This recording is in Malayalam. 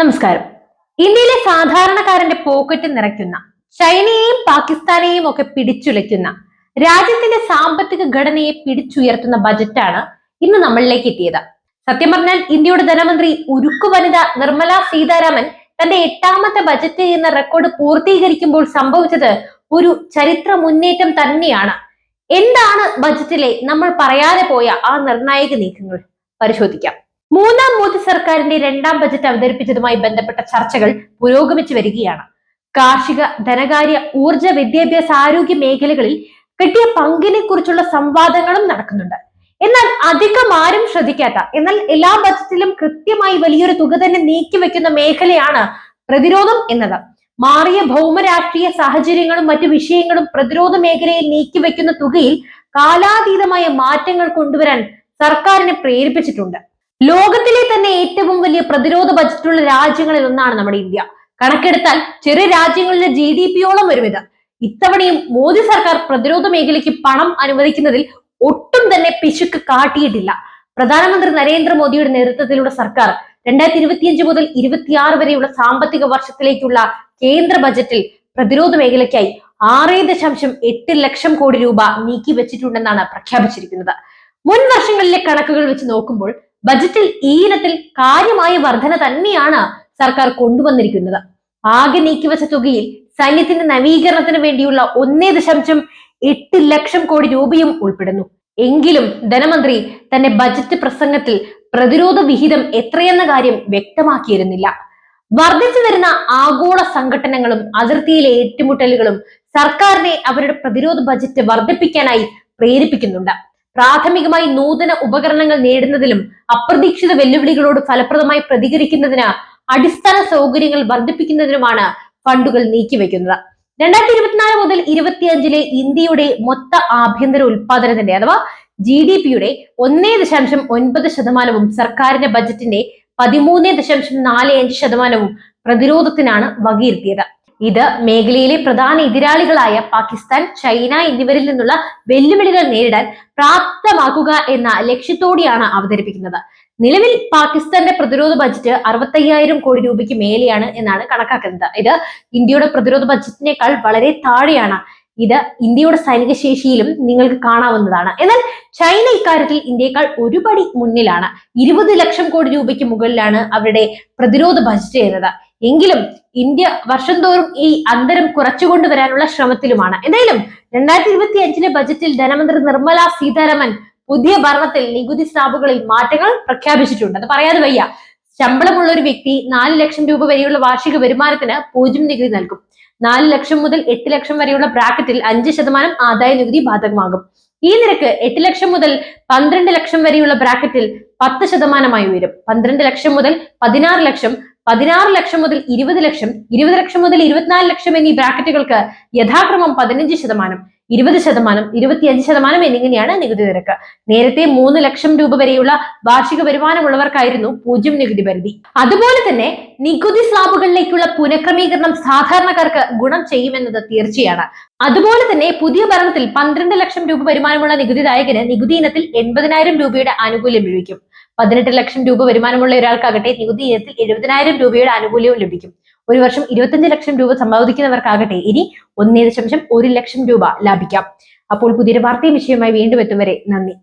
നമസ്കാരം. ഇന്ത്യയിലെ സാധാരണക്കാരന്റെ പോക്കറ്റ് നിറയ്ക്കുന്ന ചൈനയെയും പാകിസ്ഥാനെയും ഒക്കെ പിടിച്ചുലയ്ക്കുന്ന രാജ്യത്തിന്റെ സാമ്പത്തിക ഘടനയെ പിടിച്ചുയർത്തുന്ന ബജറ്റാണ് ഇന്ന് നമ്മളിലേക്ക് എത്തിയത്. സത്യം പറഞ്ഞാൽ ഇന്ത്യയുടെ ധനമന്ത്രി ഉരുക്കു വനിത നിർമ്മല സീതാരാമൻ തന്റെ എട്ടാമത്തെ ബജറ്റ് എന്ന റെക്കോർഡ് പൂർത്തീകരിക്കുമ്പോൾ സംഭവിച്ചത് ഒരു ചരിത്ര മുന്നേറ്റം തന്നെയാണ്. എന്താണ് ബജറ്റിലെ നമ്മൾ പറയാതെ പോയ ആ നിർണായക നീക്കങ്ങൾ? പരിശോധിക്കാം. മൂന്നാം മോദി സർക്കാരിന്റെ രണ്ടാം ബജറ്റ് അവതരിപ്പിച്ചതുമായി ബന്ധപ്പെട്ട ചർച്ചകൾ പുരോഗമിച്ചു വരികയാണ്. കാർഷിക ധനകാര്യ ഊർജ വിദ്യാഭ്യാസ ആരോഗ്യ മേഖലകളിൽ കിട്ടിയ പങ്കിനെ കുറിച്ചുള്ള സംവാദങ്ങളും നടക്കുന്നുണ്ട്. എന്നാൽ അധികം ആരും ശ്രദ്ധിക്കാത്ത എന്നാൽ എല്ലാ ബജറ്റിലും കൃത്യമായി വലിയൊരു തുക തന്നെ നീക്കിവെക്കുന്ന മേഖലയാണ് പ്രതിരോധം എന്നത്. മാറിയ ഭൗമരാഷ്ട്രീയ സാഹചര്യങ്ങളും മറ്റു വിഷയങ്ങളും പ്രതിരോധ മേഖലയിൽ നീക്കിവെക്കുന്ന തുകയിൽ കാലാതീതമായ മാറ്റങ്ങൾ കൊണ്ടുവരാൻ സർക്കാരിനെ പ്രേരിപ്പിച്ചിട്ടുണ്ട്. ലോകത്തിലെ തന്നെ ഏറ്റവും വലിയ പ്രതിരോധ ബജറ്റുള്ള രാജ്യങ്ങളിൽ ഒന്നാണ് നമ്മുടെ ഇന്ത്യ. കണക്കെടുത്താൽ ചെറിയ രാജ്യങ്ങളിലെ ജി ഡി പിയോളം വരും ഇത്. ഇത്തവണയും മോദി സർക്കാർ പ്രതിരോധ മേഖലയ്ക്ക് പണം അനുവദിക്കുന്നതിൽ ഒട്ടും തന്നെ പിശുക്ക് കാട്ടിയിട്ടില്ല. പ്രധാനമന്ത്രി നരേന്ദ്രമോദിയുടെ നേതൃത്വത്തിലുള്ള സർക്കാർ രണ്ടായിരത്തി ഇരുപത്തിയഞ്ച് മുതൽ ഇരുപത്തിയാറ് വരെയുള്ള സാമ്പത്തിക വർഷത്തിലേക്കുള്ള കേന്ദ്ര ബജറ്റിൽ പ്രതിരോധ മേഖലയ്ക്കായി ആറ് ദശാംശം എട്ട് ലക്ഷം കോടി രൂപ നീക്കി വെച്ചിട്ടുണ്ടെന്നാണ് പ്രഖ്യാപിച്ചിരിക്കുന്നത്. മുൻ വർഷങ്ങളിലെ കണക്കുകൾ വെച്ച് നോക്കുമ്പോൾ ബജറ്റിൽ ഈ ഇനത്തിൽ കാര്യമായ വർധന തന്നെയാണ് സർക്കാർ കൊണ്ടുവന്നിരിക്കുന്നത്. ആകെ നീക്കിവച്ച തുകയിൽ സൈന്യത്തിന്റെ നവീകരണത്തിന് വേണ്ടിയുള്ള ഒന്നേ ദശാംശം എട്ട് ലക്ഷം കോടി രൂപയും ഉൾപ്പെടുന്നു. എങ്കിലും ധനമന്ത്രി തന്റെ ബജറ്റ് പ്രസംഗത്തിൽ പ്രതിരോധ വിഹിതം എത്രയെന്ന കാര്യം വ്യക്തമാക്കിയിരുന്നില്ല. വർദ്ധിച്ചു വരുന്ന ആഗോള സംഘടനകളും അതിർത്തിയിലെ ഏറ്റുമുട്ടലുകളും സർക്കാരിനെ അവരുടെ പ്രതിരോധ ബജറ്റ് വർദ്ധിപ്പിക്കാനായി പ്രേരിപ്പിക്കുന്നുണ്ട്. പ്രാഥമികമായി നൂതന ഉപകരണങ്ങൾ നേടുന്നതിലും അപ്രതീക്ഷിത വെല്ലുവിളികളോട് ഫലപ്രദമായി പ്രതികരിക്കുന്നതിന് അടിസ്ഥാന സൗകര്യങ്ങൾ വർദ്ധിപ്പിക്കുന്നതിനുമാണ് ഫണ്ടുകൾ നീക്കിവെക്കുന്നത്. രണ്ടായിരത്തി ഇരുപത്തിനാല് മുതൽ ഇരുപത്തിയഞ്ചിലെ ഇന്ത്യയുടെ മൊത്ത ആഭ്യന്തര ഉൽപാദനത്തിന്റെ അഥവാ ജി ഡി പിയുടെ ഒന്നേ ദശാംശം ഒൻപത് ശതമാനവും സർക്കാരിന്റെ ബജറ്റിന്റെ പതിമൂന്ന് ദശാംശം നാല് അഞ്ച് ശതമാനവും പ്രതിരോധത്തിനാണ് വകയിരുത്തിയത്. ഇത് മേഖലയിലെ പ്രധാന എതിരാളികളായ പാകിസ്ഥാൻ ചൈന എന്നിവരിൽ നിന്നുള്ള വെല്ലുവിളികൾ നേരിടാൻ പ്രാപ്തമാക്കുക എന്ന ലക്ഷ്യത്തോടെയാണ് അവതരിപ്പിക്കുന്നത്. നിലവിൽ പാകിസ്ഥാന്റെ പ്രതിരോധ ബജറ്റ് അറുപത്തയ്യായിരം കോടി രൂപയ്ക്ക് മേലെയാണ് എന്നാണ് കണക്കാക്കുന്നത്. ഇത് ഇന്ത്യയുടെ പ്രതിരോധ ബജറ്റിനേക്കാൾ വളരെ താഴെയാണ്. ഇത് ഇന്ത്യയുടെ സൈനിക ശേഷിയിലും നിങ്ങൾക്ക് കാണാവുന്നതാണ്. എന്നാൽ ചൈന ഇക്കാര്യത്തിൽ ഇന്ത്യയെക്കാൾ ഒരുപടി മുന്നിലാണ്. ഇരുപത് ലക്ഷം കോടി രൂപയ്ക്ക് മുകളിലാണ് അവരുടെ പ്രതിരോധ ബജറ്റ് എന്നത്. എങ്കിലും ഇന്ത്യ വർഷം തോറും ഈ അന്തരം കുറച്ചുകൊണ്ടുവരാനുള്ള ശ്രമത്തിലുമാണ്. എന്തായാലും രണ്ടായിരത്തി ഇരുപത്തി അഞ്ചിലെ ബജറ്റിൽ ധനമന്ത്രി നിർമ്മല സീതാരാമൻ പുതിയ ഭരണത്തിൽ നികുതി സ്ലാബുകളിൽ മാറ്റങ്ങൾ പ്രഖ്യാപിച്ചിട്ടുണ്ട്. അത് പറയാതെ വയ്യ. ശമ്പളമുള്ള ഒരു വ്യക്തി നാല് ലക്ഷം രൂപ വരെയുള്ള വാർഷിക വരുമാനത്തിന് പൂജ്യം നികുതി നൽകും. നാല് ലക്ഷം മുതൽ എട്ട് ലക്ഷം വരെയുള്ള ബ്രാക്കറ്റിൽ അഞ്ച് ശതമാനം ആദായ നികുതി ബാധകമാകും. ഈ നിരക്ക് എട്ട് ലക്ഷം മുതൽ പന്ത്രണ്ട് ലക്ഷം വരെയുള്ള ബ്രാക്കറ്റിൽ പത്ത് ശതമാനമായി ഉയരും. പന്ത്രണ്ട് ലക്ഷം മുതൽ പതിനാറ് ലക്ഷം പതിനാറ് ലക്ഷം മുതൽ ഇരുപത് ലക്ഷം ഇരുപത് ലക്ഷം മുതൽ ഇരുപത്തിനാല് ലക്ഷം എന്നീ ബ്രാക്കറ്റുകൾക്ക് യഥാക്രമം പതിനഞ്ച് ശതമാനം ഇരുപത് ശതമാനം ഇരുപത്തിയഞ്ച് ശതമാനം എന്നിങ്ങനെയാണ് നികുതി നിരക്ക്. നേരത്തെ മൂന്ന് ലക്ഷം രൂപ വരെയുള്ള വാർഷിക വരുമാനമുള്ളവർക്കായിരുന്നു പൂജ്യം നികുതി പരിധി. അതുപോലെ തന്നെ നികുതി സ്ലാബുകളിലേക്കുള്ള പുനഃക്രമീകരണം സാധാരണക്കാർക്ക് ഗുണം ചെയ്യുമെന്നത് തീർച്ചയാണ്. അതുപോലെ തന്നെ പുതിയ ഭരണത്തിൽ പന്ത്രണ്ട് ലക്ഷം രൂപ വരുമാനമുള്ള നികുതിദായകന് നികുതി ഇനത്തിൽ എൺപതിനായിരം രൂപയുടെ ആനുകൂല്യം ലഭിക്കും. പതിനെട്ട് ലക്ഷം രൂപ വരുമാനമുള്ള ഒരാൾക്കാകട്ടെ നികുതി ഇനത്തിൽ എഴുപതിനായിരം രൂപയുടെ ആനുകൂല്യവും ലഭിക്കും. ഒരു വർഷം ഇരുപത്തഞ്ച് ലക്ഷം രൂപ സമ്പാദിക്കുന്നവർക്കാകട്ടെ ഇനി ഒന്നേ ദശാംശം ഒരു ലക്ഷം രൂപ ലാഭിക്കാം. അപ്പോൾ പുതിയൊരു വാർത്തയും വിഷയവുമായി വീണ്ടും എത്തും വരെ നന്ദി.